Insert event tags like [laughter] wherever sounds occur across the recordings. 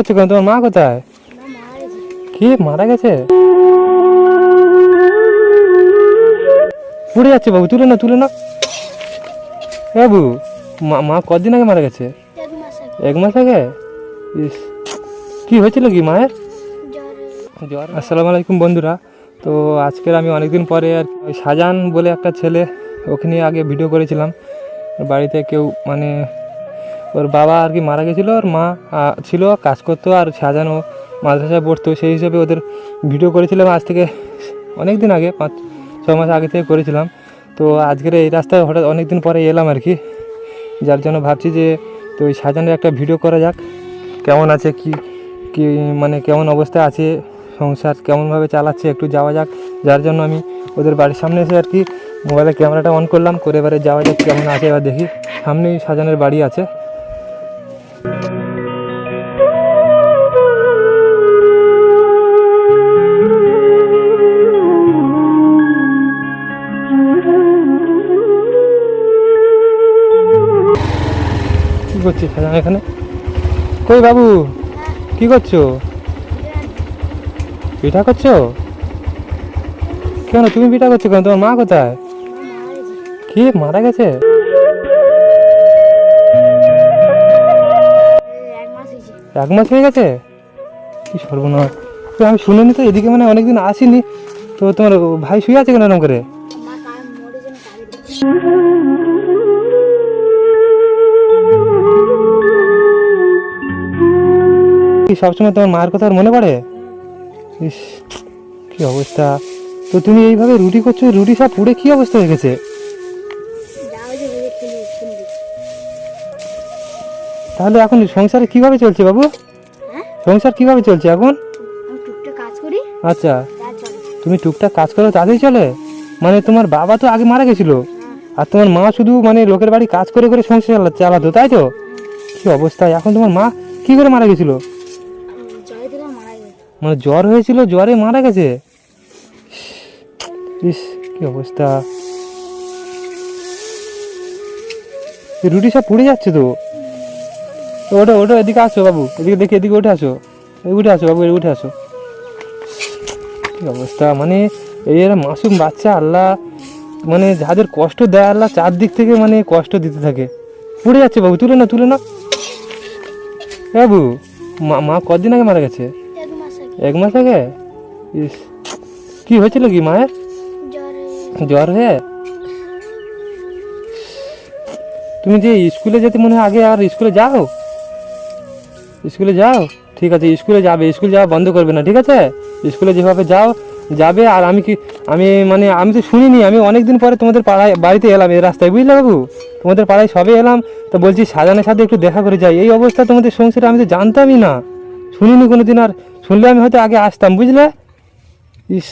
করছ কেন? তোমার মা কোথায়? কি? মারা গেছে? পড়ে যাচ্ছে বাবু তুলে না তুলে না বাবু মা মা কদিন আগে মারা গেছে? এক মাস আগে? ইস কি হয়েছিল কি মায়ের? জ্বর। আসসালামু আলাইকুম বন্ধুরা। তো আজকের আমি অনেকদিন পরে আর শাহজাহান বলে একটা ছেলে ওখানে আগে ভিডিও করেছিলাম। বাড়িতে কেউ মানে ওর বাবা আর কি মারা গেছিল, ওর মা ছিল, কাজ করতো আর শাহজাহানও মাদ্রাসায় পড়তো, সেই হিসেবে ওদের ভিডিও করেছিলাম আজ থেকে অনেক দিন আগে, পাঁচ, ছ মাস আগে থেকে করেছিলাম। তো আজকের এই রাস্তায় হঠাৎ অনেক দিন পরে এলাম আর কি। যার জন্য ভাবছি যে, তো ওই শাহজাহানের একটা ভিডিও করা যাক, কেমন আছে, কি কি মানে কেমন অবস্থায় আছে, সংসার কেমনভাবে চালাচ্ছে, একটু যাওয়া যাক। যার জন্য আমি ওদের বাড়ির সামনে এসে আর কি মোবাইলের ক্যামেরাটা অন করলাম, করে এবারে যাওয়া যাক কেমন আছে, এবার দেখি। সামনেই সাজানের বাড়ি আছে। করছিস সাজান এখানে? কই বাবু? কি করছ? পিঠা করছ? কেন তুমি পিঠা করছ কেন? তোমার মা কোথায়? কি, মারা গেছে? এক মাস হয়ে গেছে? কি সর্বনাশ। তো আমি শুনিনি তো, এদিকে মানে অনেকদিন আসিনি। তো তোমার ভাই শুয়ে আছে কেন এরকম করে? কি সবসময় তোমার মায়ের কথা মনে পড়ে? ইস কি অবস্থা। তো তুমি এইভাবে রুটি করছ রুটি সব পুড়ে কি অবস্থা হয়ে গেছে? হয়ে তাহলে এখন সংসারে কীভাবে চলছে বাবু? হ্যাঁ? সংসার কীভাবে চলছে এখন? আচ্ছা। তুমি টুকটাক কাজ করো তাতেই চলে? মানে তোমার বাবা তো আগে মারা গেছিল। আর তোমার মা শুধু মানে লোকের বাড়ি কাজ করে করে সংসার চালা- চালাতো তাই তো? কি অবস্থা। এখন তোমার মা কি করে মারা গেছিল? মারা মানে জ্বর হয়েছিল, জ্বরে মারা গেছে? ইস, কি অবস্থা? রুটি সব পুড়ে যাচ্ছে তো। ওটা ওটা এদিকে আসো বাবু, এদিকে দেখি, এদিকে উঠে আসো। উঠে আসো বাবু উঠে আসো। কি অবস্থা? মানে এই এরা মাসুম বাচ্চা, আল্লাহ মানে যাদের কষ্ট দেয়, আল্লাহ চারদিক থেকে মানে কষ্ট দিতে থাকে। পুড়ে যাচ্ছে বাবু, তুলে না তুলে না বাবু, মা মা কদিন আগে মারা গেছে? এক মাস আগে? ইস কি হয়েছিল কি মায়ের? জ্বর হয়ে? তুমি যে স্কুলে যেতে মনে হয় আগে আর স্কুলে যাও? স্কুলে যাও? ঠিক আছে স্কুলে যাবে স্কুল যাওয়া বন্ধ করবে না ঠিক আছে? স্কুলে যেভাবে যাও যাবে আর আমি কি আমি মানে আমি তো শুনিনি আমি অনেক দিন পরে তোমাদের পাড়ায় বাড়িতে এলাম এই রাস্তায় বুঝলে বাবু? তোমাদের পাড়ায় সবে এলাম তো বলছি সাজানের সাথে একটু দেখা করে যাই। এই অবস্থা তোমাদের সংসারে আমি তো জানতামই না। শুনিনি কোনো দিন আর। শুনলে আমি হয়তো আগে আসতাম বুঝলে? ইস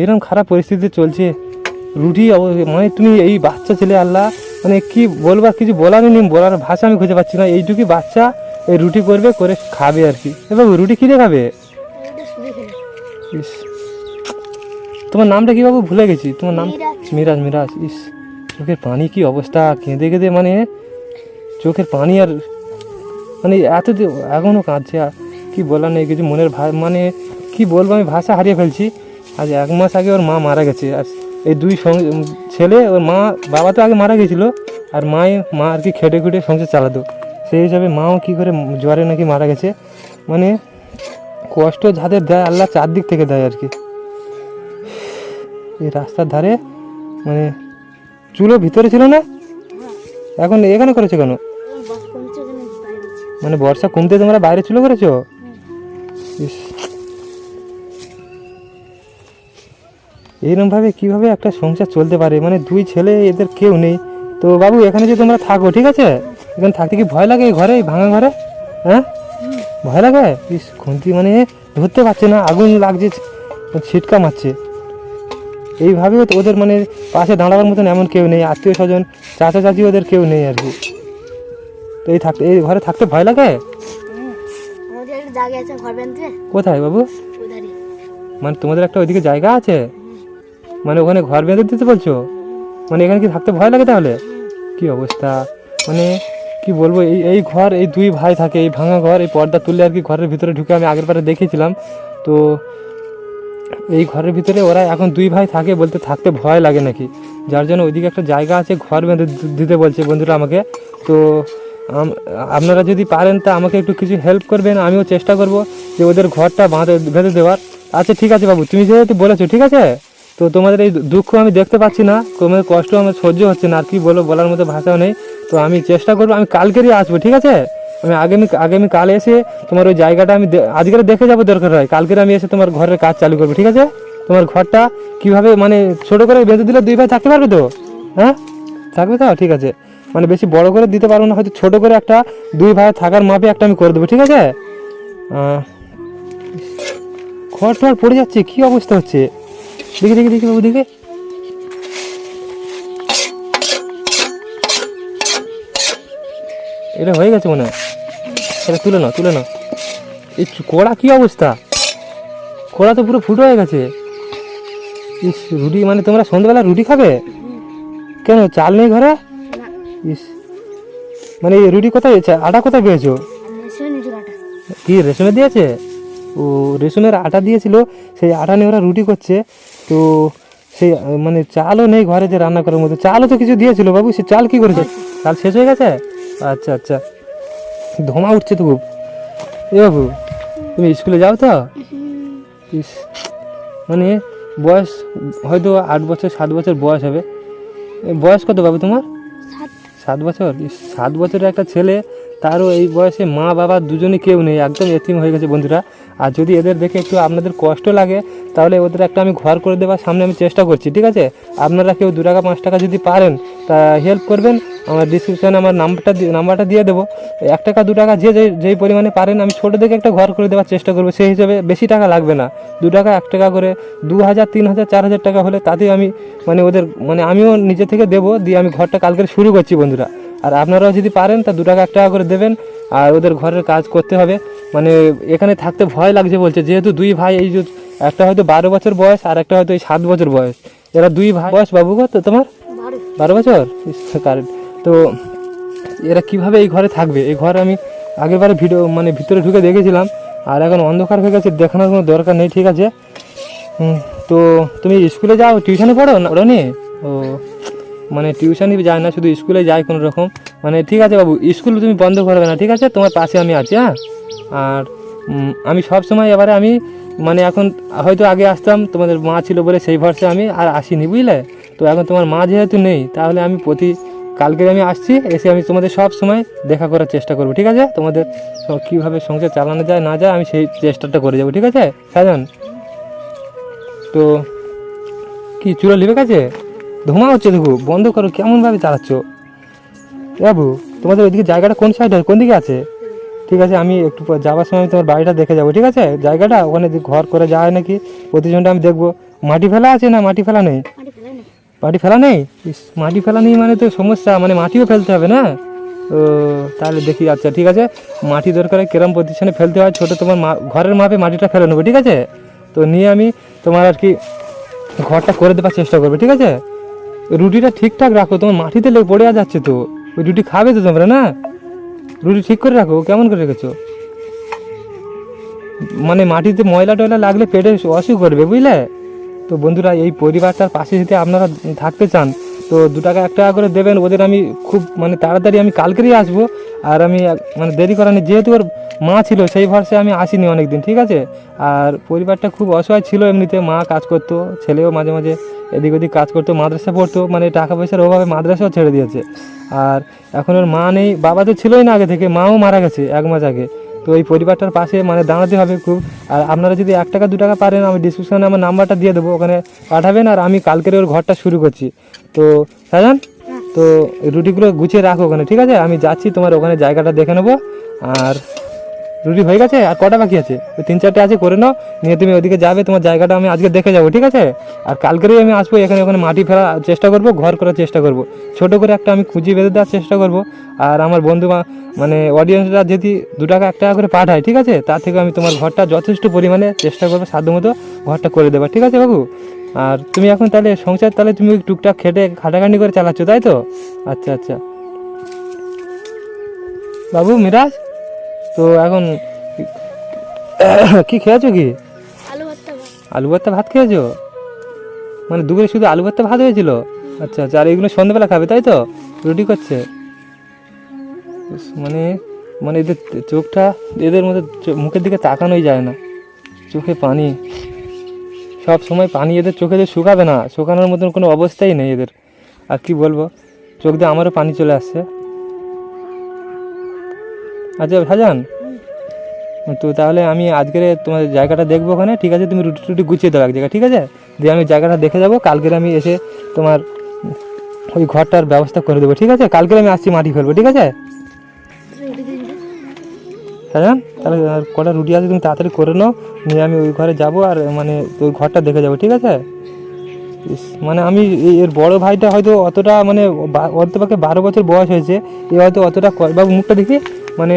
এরকম খারাপ পরিস্থিতি চলছে। রুটি মানে তুমি এই বাচ্চা ছেলে আল্লাহ মানে কি বলবার কিছু বলার নেই বলার ভাষা আমি খুঁজে পাচ্ছি না। এইটুকুই বাচ্চা এই রুটি করবে করে খাবে আর কি। এবার রুটি কিনে খাবে? ইস। তোমার নামটা কি বাবু? ভুলে গেছি। তোমার নাম? মিরাজ। মিরাজ ইস চোখের পানি কি অবস্থা কেঁদে কেঁদে মানে চোখের পানি আর মানে এত এখনও কাঁদছে আর। কি বলার নেই কিছু মনের ভা মানে কি বলব আমি ভাষা হারিয়ে ফেলছি। আজ এক মাস আগে ওর মা মারা গেছে। আর এই দুই ছেলে ওর মা বাবা তো আগে মারা গেছিল। আর মায়ে মা আর কি খেটে খুটে সংসার চালাতো। সেই হিসাবে মাও কি করে জ্বরে নাকি মারা গেছে। মানে কষ্ট যাদের দেয় আল্লাহ চারদিক থেকে দেয় আর কি। এই রাস্তার ধারে মানে চুলো ভিতরে ছিল না? এখন এখানে করেছ কেন? মানে বর্ষা কমতে তোমরা বাইরে চুলো করেছ? এইরকমভাবে কীভাবে একটা সংসার চলতে পারে? মানে দুই ছেলে এদের কেউ নেই। তো বাবু এখানে যে তোমরা থাকো ঠিক আছে? এখানে থাকতে কি ভয় লাগে এই ঘরে এই ভাঙা ঘরে? হ্যাঁ? ভয় লাগে? ইস খুন্তি মানে ধরতে পারছে না আগুন লাগছে ছিটকা মারছে। এইভাবেও তো ওদের মানে পাশে দাঁড়াবার মতন এমন কেউ নেই আত্মীয় স্বজন চাচা চাচি ওদের কেউ নেই আর কি। তো এই থাকতে এই ঘরে থাকতে ভয় লাগে? কোথায় বাবু? মানে তোমাদের একটা ওইদিকে জায়গা আছে? মানে ওখানে ঘর বেঁধে দিতে বলছো? মানে এখানে কি থাকতে ভয় লাগে তাহলে? কি অবস্থা? মানে কি বলব, এই এই ঘর, এই দুই ভাই থাকে, এই ভাঙা ঘর, এই পর্দা তুললে আর কি ঘরের ভিতরে ঢুকে আমি আগের বারে দেখেছিলাম। তো এই ঘরের ভিতরে ওরা এখন দুই ভাই থাকে বলতে থাকতে ভয় লাগে নাকি? যার জন্য ওইদিকে একটা জায়গা আছে, ঘর বেঁধে দিতে বলছে বন্ধুরা আমাকে। তো আপনারা যদি পারেন তা আমাকে একটু কিছু হেল্প করবেন, আমিও চেষ্টা করব যে ওদের ঘরটা বাঁধে, বেঁধে দেওয়ার। আচ্ছা ঠিক আছে বাবু, তুমি যেহেতু বলেছ, ঠিক আছে? তো তোমাদের এই দুঃখ আমি দেখতে পাচ্ছি না, তোমাদের কষ্ট আমার সহ্য হচ্ছে না, আর কি বলো বলার মতো ভাষাও নেই। তো আমি চেষ্টা করব, আমি কালকেরই আসব, ঠিক আছে? আমি আগামী আগামী কাল এসে তোমার ওই জায়গাটা আমি আজকের দেখে যাব দরকার হয়, কালকের আমি এসে তোমার ঘরের কাজ চালু করব, ঠিক আছে? তোমার ঘরটা কীভাবে মানে ছোট করে বেঁধে দিলে দুই ভাই থাকতে পারবে তো? হ্যাঁ? থাকবে তো? ঠিক আছে। মানে বেশি বড় করে দিতে পারব না, হয়তো ছোট করে একটা দুই ভাই থাকার মাপে একটা আমি করে দেবো, ঠিক আছে? ঘর টর পড়ে যাচ্ছে, কি অবস্থা হচ্ছে? দেখি দেখি দেখি বাবু, দেখে। এটা হয়ে গেছে মনে হয়। এটা তুলে নাও তুলে নাও। এই কড়া কি অবস্থা? কড়া তো পুরো ফুটো হয়ে গেছে। ইস, রুটি মানে তোমরা সন্ধ্যাবেলা রুটি খাবে? কেন, চাল নেই ঘরে? ইস মানে রুটি কোথায় আটা কোথায় পেয়েছ? কি রেশমে দিয়েছে? ও রেশমের আটা দিয়েছিল, সেই আটা নিয়ে ওরা রুটি করছে। তো সেই মানে চালও নেই ঘরে যে রান্না করার মতো চালও তো কিছু দিয়েছিল বাবু সে চাল কি করেছে? চাল শেষ হয়ে গেছে? আচ্ছা আচ্ছা। ধোঁয়া উঠছে তো খুব। এ বাবু তুমি স্কুলে যাও তো? ইস মানে বয়স হয়তো আট বছর সাত বছর বয়স হবে। বয়স কত বাবু তোমার? সাত। বছর? সাত বছরের একটা ছেলে তারও এই বয়সে মা, বাবা দুজনে কেউ নেই, একদম এতিম হয়ে গেছে বন্ধুরা। আর যদি এদের দেখে একটু আপনাদের কষ্ট লাগে, তাহলে ওদের একটা আমি ঘর করে দেওয়ার সামনে আমি চেষ্টা করছি, ঠিক আছে? আপনারা কেউ দু টাকা, পাঁচ টাকা যদি পারেন, তা হেল্প করবেন। আমার ডিসক্রিপশানে আমার নাম্বারটা নাম্বারটা দিয়ে দেবো। এক টাকা, দু টাকা যে যেই পরিমাণে পারেন, আমি ছোটো দেখে একটা ঘর করে দেওয়ার চেষ্টা করব। সেই হিসেবে বেশি টাকা লাগবে না। দু টাকা, এক টাকা করে, দু হাজার, তিন হাজার, চার হাজার টাকা হলে তাতেই আমি মানে ওদের মানে আমিও নিজে থেকে দেবো, দিয়ে আমি ঘরটা কালকে শুরু করছি বন্ধুরা। আর আপনারাও যদি পারেন তা দু টাকা এক টাকা করে দেবেন। আর ওদের ঘরের কাজ করতে হবে। মানে এখানে থাকতে ভয় লাগছে বলছে যেহেতু দুই ভাই এই যে একটা হয়তো বারো বছর বয়স আর একটা হয়তো এই সাত বছর বয়স। এরা দুই ভাই। বয়স বাবু তো তোমার? বারো। বারো বছর? কারেন্ট তো এরা কীভাবে এই ঘরে থাকবে? এই ঘরে আমি আগেরবারে ভিডিও মানে ভিতরে ঢুকে দেখেছিলাম। আর এখন অন্ধকার হয়ে গেছে দেখানোর কোনো দরকার নেই ঠিক আছে? তো তুমি স্কুলে যাও টিউশনে পড়ো না? ওরা নিয়ে ও। মানে টিউশনই যায় না, শুধু স্কুলে যায় কোনো রকম। মানে ঠিক আছে বাবু স্কুল তুমি বন্ধ করবে না, ঠিক আছে? তোমার পাশে আমি আছি হ্যাঁ? আর আমি সব সময় এবারে আমি মানে এখন হয়তো আগে আসতাম, তোমাদের মা ছিল বলে সেই ভরসে আমি আর আসিনি, বুঝলে? তো এখন তোমার মা যেহেতু নেই, তাহলে আমি প্রতি কালকে আমি আসছি, এসে আমি তোমাদের সব সময় দেখা করার চেষ্টা করব, ঠিক আছে? তোমাদের কীভাবে সংসার চালানো যায়, না যায়, আমি সেই চেষ্টাটা করে যাব, ঠিক আছে? সাজান। তো, কি চুলো লিবে কাছে? ধোঁয়া হচ্ছে দেখো বন্ধ করো কেমনভাবে চালাচ্ছ? বাবু তোমাদের ওইদিকে জায়গাটা কোন সাইডে কোন দিকে আছে? ঠিক আছে আমি একটু যাওয়ার সময় তোমার বাড়িটা দেখে যাব ঠিক আছে? জায়গাটা ওখানে ঘর করে যায় নাকি? প্রতিজনটা আমি দেখব। মাটি ফেলা আছে না মাটি ফেলা নেই? মাটি ফেলে নেই। মাটি ফেলা নেই? মানে তো সমস্যা মানে মাটিও ফেলতে হবে না? ও তাহলে দেখি আচ্ছা ঠিক আছে। মাটি দরকার কেরম প্রতিষ্ঠানে ফেলতে হয়? ছোটো তোমার ঘরের মাপে মাটিটা ফেলে নেব ঠিক আছে? তো নিয়ে আমি তোমার আর কি ঘরটা করে দেওয়ার চেষ্টা করবে ঠিক আছে? রুটিটা ঠিকঠাক রাখো, তোমার মাটিতে লেগে পড়ে যাচ্ছে তো। ওই রুটি খাবে তো তোমরা, না? রুটি ঠিক করে রাখো, কেমন করে রেখেছো? মানে মাটিতে ময়লা টয়লা লাগলে পেটে অসুখ করবে, বুঝলে? তো বন্ধুরা, এই পরিবারটার পাশে যদি আপনারা থাকতে চান, তো দু টাকা, এক টাকা করে দেবেন। ওদের আমি খুব মানে তাড়াতাড়ি আমি কালকেরই আসব। আর আমি মানে দেরি করানি যেহেতু ওর মা ছিল, সেই ভরসে আমি আসিনি অনেক দিন ঠিক আছে? আর পরিবারটা খুব অসহায় ছিল এমনিতে, মা কাজ করতো, ছেলেও মাঝে মাঝে এদিক ওদিক কাজ করতো, মাদ্রাসা পড়তো মানে টাকা পয়সার অভাবে মাদ্রাসাও ছেড়ে দিয়েছে। আর এখন ওর মা নেই, বাবা তো ছিলই না আগে থেকে, মাও মারা গেছে এক মাস আগে। তো এই পরিবারটার পাশে মানে দাঁড়াতে হবে খুব। আর আপনারা যদি এক টাকা, দু টাকা পারেন, আমি ডিসক্রিপশনে আমার নাম্বারটা দিয়ে দেবো, ওখানে পাঠাবেন, আর আমি কালকের ওর ঘরটা শুরু করছি। তো সাজান, তো রুটিগুলো গুছিয়ে রাখো ওখানে, ঠিক আছে? আমি যাচ্ছি, তোমার ওখানে জায়গাটা দেখে নেব, আর রুটি হয়ে গেছে আর কটা বাকি আছে? ওই তিন চারটে আছে, করে নাও। নিয়ে তুমি ওদিকে যাবে, তোমার জায়গাটা আমি আজকে দেখে যাব, ঠিক আছে? আর কালকেরই আমি আসব, এখানে ওখানে মাটি ফেলার চেষ্টা করব, ঘর করার চেষ্টা করব। ছোট করে একটা আমি খুঁজি বেঁধে দেওয়ার চেষ্টা করব। আর আমার বন্ধু মানে অডিয়েন্সরা যদি দু টাকা, এক টাকা করে পাঠায়, ঠিক আছে? তার থেকে আমি তোমার ঘরটা যথেষ্ট পরিমাণে চেষ্টা করব, সাধ্যমতো ঘরটা করে দেবার, ঠিক আছে বাবু? আর তুমি এখন তাহলে সংসার, তাহলে তুমি টুকটাক খেটে খাটাখাটি করে চালাচ্ছ, তাই তো? আচ্ছা আচ্ছা। বাবু, মিরাজ? তো এখন কি খেয়েছো কি? আলু ভর্তা ভাত। খেয়েছো? মানে দুপুরে শুধু আলু ভর্তা ভাত হয়েছিল? আচ্ছা আচ্ছা আর এগুলো সন্ধ্যেবেলা খাবে তাই তো? রুটি করছে? মানে মানে এদের চোখটা এদের মধ্যে মুখের দিকে তাকানোই যায় না। চোখে পানি। সব সময় পানি এদের চোখে যে শুকাবে না শুকানোর মতন কোনো অবস্থাই নেই এদের। আর কি বলব? চোখ দিয়ে আমারও পানি চলে আসছে। আচ্ছা সাজান তো তাহলে আমি আজকের তোমার জায়গাটা দেখব ওখানে, ঠিক আছে? তুমি রুটি টুটি গুছিয়ে দাও এক জায়গায়, ঠিক আছে? দিয়ে আমি জায়গাটা দেখে যাব, কালকের আমি এসে তোমার ওই ঘরটার ব্যবস্থা করে দেবো, ঠিক আছে? কালকের আমি আসছি মাটি ফেলব, ঠিক আছে? সাজান তাহলে কটা রুটি আছে তুমি তাড়াতাড়ি করে নাও, নিয়ে আমি ওই ঘরে যাব আর মানে ওই ঘরটা দেখে যাব, ঠিক আছে? মানে আমি এর বড় ভাইটা হয়তো অতটা মানে পাকে বারো বছর বয়স হয়েছে, এ হয়তো অতটা বাবু মুখটা দেখি মানে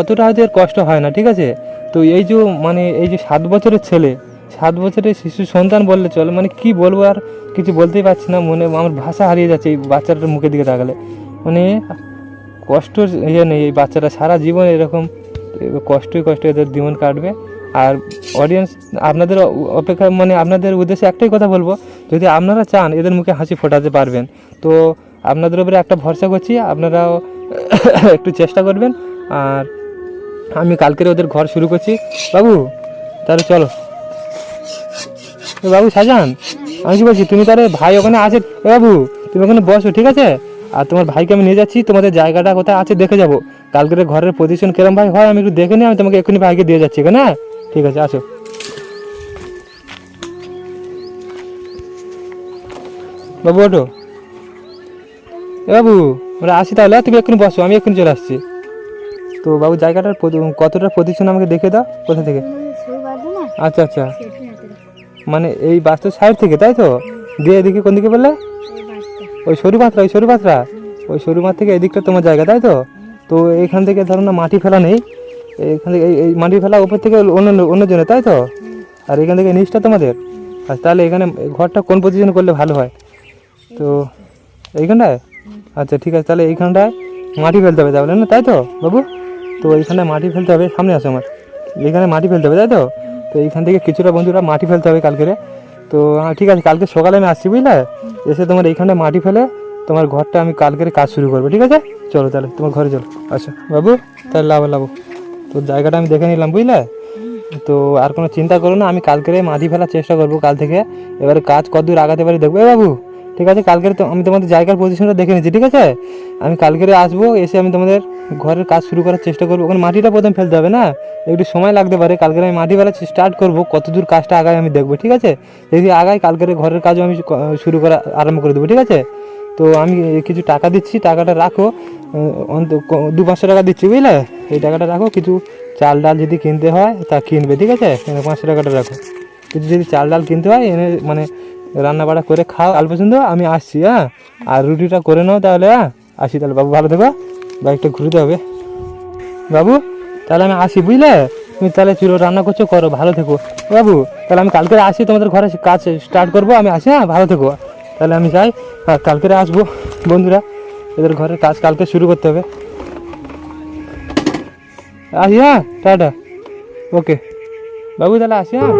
অতটা হয়তো এর কষ্ট হয় না, ঠিক আছে? তো এই যে মানে এই যে সাত বছরের ছেলে, সাত বছরের শিশু সন্তান বললে চলে মানে কি বলব আর কিছু বলতেই পারছি না, মনে, আমার ভাষা হারিয়ে যাচ্ছে এই বাচ্চাটার মুখের দিকে তাকালে। মানে কষ্ট ইয়ে নেই এই বাচ্চারা সারা জীবন এরকম কষ্টই কষ্ট এদের জীবন কাটবে। আর অডিয়েন্স আপনাদের অপেক্ষা মানে আপনাদের উদ্দেশ্যে একটাই কথা বলব, যদি আপনারা চান এদের মুখে হাসি ফোটাতে পারবেন, তো আপনাদের উপরে একটা ভরসা করছি, আপনারাও [coughs] একটু চেষ্টা করবেন আর আমি কালকের ওদের ঘর শুরু করছি। বাবু, তাহলে চলো। বাবু, সাজান। আমি কি বলছি, তুমি তাহলে ভাই ওখানে আছে? বাবু, তুমি ওখানে বসো, ঠিক আছে? আর তোমার ভাইকে আমি নিয়ে যাচ্ছি, তোমাদের জায়গাটা কোথায় আছে দেখে যাব। কালকের ঘরের পজিশন কিরম ভাই? হয়, আমি একটু দেখে নিই, আমি তোমাকে এক্ষুনি ভাইকে দিয়ে যাচ্ছি হ্যাঁ ঠিক আছে, আসো। বাবু ওটো বাবু, আমরা আসি তাহলে তুমি এক্ষুনি বসো, আমি এক্ষুনি চলে আসছি। তো বাবু, জায়গাটার কতটা পজিশন আমাকে দেখে দাও, কোথা থেকে? আচ্ছা আচ্ছা। মানে এই বাসটার সাইড থেকে, তাই তো? দিয়ে এদিকে কোন দিকে বললে? ওই সরু পাত্রা ওই সরু পাত্রা ওই সরু মাঠ থেকে এদিকটা তোমার জায়গা, তাই তো? তো এইখান থেকে ধরো না, মাটি ফেলা নেই। এইখান থেকে এই- মাটি ফেলা উপর থেকে অন্য অন্য জনে তাই তো? আর এখান থেকে নিচটা তোমাদের? আর তাহলে এখানে ঘরটা কোন পজিশন করলে ভালো হয়? তো এইখানটায়? আচ্ছা ঠিক আছে, তাহলে এইখানটায় মাটি ফেলতে হবে তাহলে, না? তাই তো, বাবু? তো এইখানে মাটি ফেলতে হবে, সামনে আসো আমার। এইখানে মাটি ফেলতে হবে, তাই তো? তো এইখান থেকে কিছুটা বন্ধুরা মাটি ফেলতে হবে কালকে তো ঠিক আছে, কালকে সকালে আমি আসছি, বুঝলে? এসে তোমার এইখানে মাটি ফেলে তোমার ঘরটা আমি কালকের কাজ শুরু করব, ঠিক আছে? চলো তাহলে, তোমার ঘরে চলো। আচ্ছা বাবু, তাহলে লাভ লাভ তো জায়গাটা আমি দেখে নিলাম, বুঝলে? তো আর কোনো চিন্তা করো না, আমি কালকেরে মাটি ফেলার চেষ্টা করব কাল থেকে। এবারে কাজ কতদূর আগাতে পারি দেখব বাবু? ঠিক আছে, কালকের আমি তোমাদের জায়গার পজিশনটা দেখে নিচ্ছি, ঠিক আছে? আমি কালকেরে আসব, এসে আমি তোমাদের ঘরের কাজ শুরু করার চেষ্টা করব। ওখানে মাটিটা প্রথম ফেলতে হবে না? একটু সময় লাগতে পারে। কালকে আমি মাটি ফেলা স্টার্ট করব। কতদূর কাজটা আগায় আমি দেখব, ঠিক আছে? যদি আগায় কালকের ঘরের কাজও আমি শুরু করা আরম্ভ করে দেবো, ঠিক আছে? তো আমি কিছু টাকা দিচ্ছি। টাকাটা রাখো। অন্ত- দু পাঁচশো টাকা দিচ্ছি, বুঝলে? এই টাকাটা রাখো। কিছু চাল ডাল যদি কিনতে হয়, তা কিনবে, ঠিক আছে? পাঁচশো টাকাটা রাখো। কিছু যদি চাল ডাল কিনতে হয়, এনে মানে রান্না বাড়া করে খাও। আল পছন্দ আমি আসছি হ্যাঁ? আর রুটিটা করে নাও তাহলে হ্যাঁ? আসি তাহলে, বাবু, ভালো থেকো। বাইকটা ঘুরতে হবে। বাবু, তাহলে আমি আসি, বুঝলে? তুমি তাহলে চুলো রান্না করছ, করো, ভালো থেকো। বাবু, তাহলে আমি কালকে আসি, তোমাদের ঘরে কাজ স্টার্ট করব, আমি আসি হ্যাঁ? ভালো থেকো। তাহলে আমি যাই, আর কালকে আসব, বন্ধুরা। এদের ঘরের কাজ কালকে শুরু করতে হবে। আসি হ্যাঁ? টাটা। ওকে। বাবু, তাহলে আসি হ্যাঁ?